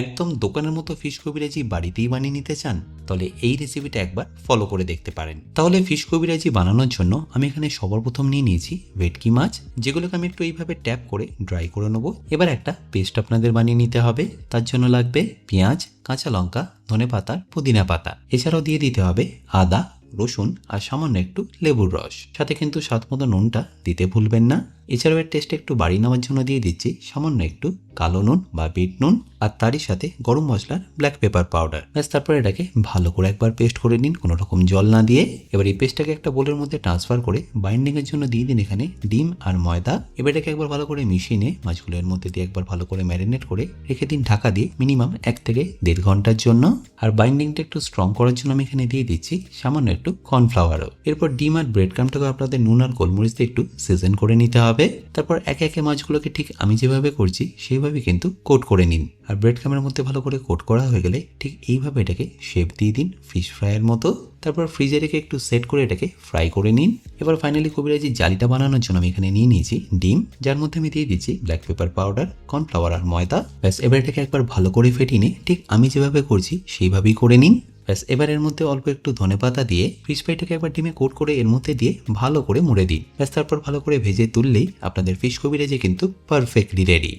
একদম দোকানের মতো ফিশ কবিরাজি বাড়িতেই বানিয়ে নিতে চান, তাহলে এই রেসিপিটা একবার ফলো করে দেখতে পারেন। তাহলে ফিশ কবিরাজি বানানোর জন্য আমি এখানে সবার প্রথম নিয়ে নিয়েছি ভেটকি মাছ, যেগুলোকে আমি একটু এইভাবে ট্যাপ করে ড্রাই করে নেব। এবার একটা পেস্ট আপনাদের বানিয়ে নিতে হবে। তার জন্য লাগবে পেঁয়াজ, কাঁচা লঙ্কা, ধনে পাতা, পুদিনা পাতা। এছাড়াও দিয়ে দিতে হবে আদা, রসুন আর সামান্য একটু লেবুর রস। সাথে কিন্তু স্বাদ মতো নুনটা দিতে ভুলবেন না। এছাড়াও এর টেস্ট একটু বাড়িয়ে নেওয়ার জন্য দিয়ে দিচ্ছি সামান্য একটু কালো নুন বা বিট নুন আর তারই সাথে গরম মশলার ব্ল্যাক পেপার পাউডার ব্যাস, তারপরে এটাকে ভালো করে একবার পেস্ট করে নিন, কোনো রকম জল না দিয়ে। এবার এই পেস্টটাকে একটা বোলের মধ্যে ট্রান্সফার করে বাইন্ডিং এর জন্য দিয়ে দিন এখানে ডিম আর ময়দা। এবার এটাকে একবার ভালো করে মিশিয়ে নিয়ে মাছগুলো এর মধ্যে দিয়ে একবার ভালো করে ম্যারিনেট করে রেখে দিন ঢাকা দিয়ে মিনিমাম এক থেকে দেড় ঘণ্টার জন্য। আর বাইন্ডিংটা একটু স্ট্রং করার জন্য আমি এখানে দিয়ে দিচ্ছি সামান্য একটু কর্নফ্লাওয়ারও এরপর ডিম আর ব্রেড ক্রামটাকে আপনাদের নুন আর গোলমরিচ দিয়ে একটু সিজন করে নিতে হবে। তারপর একে একে মাছগুলোকে ঠিক আমি যেভাবে করছি সেইভাবে কিন্তু কোট করে নিন। আর ব্রেড ক্রামের মধ্যে ভালো করে কোট করা হয়ে গেলে ঠিক এইভাবে এটাকে শেপ দিয়ে দিন ফিশ ফ্রাইয়ের মতো। তারপর ফ্রিজে রেখে একটু সেট করে এটাকে ফ্রাই করে নিন। এবার ফাইনালি কবিরাজি জালিটা বানানোর জন্য আমি এখানে নিয়ে নিয়েছি ডিম, যার মধ্যে আমি দিয়ে দিচ্ছি ব্ল্যাক পেপার পাউডার কর্নফ্লাওয়ার আর ময়দা। ব্যাস, এবার এটাকে একবার ভালো করে ফেটিয়ে নিয়ে ঠিক আমি যেভাবে করছি সেইভাবেই করে নিন। ব্যাস, এবার এর মধ্যে অল্প একটু ধনে পাতা দিয়ে ফিশ ফ্রাইটাকে একবার ডিমে কোট করে এর মধ্যে দিয়ে ভালো করে মুড়ে দিন। ব্যাস, তারপর ভালো করে ভেজে তুললেই আপনাদের ফিশ কবিরাজি কিন্তু পারফেক্টলি রেডি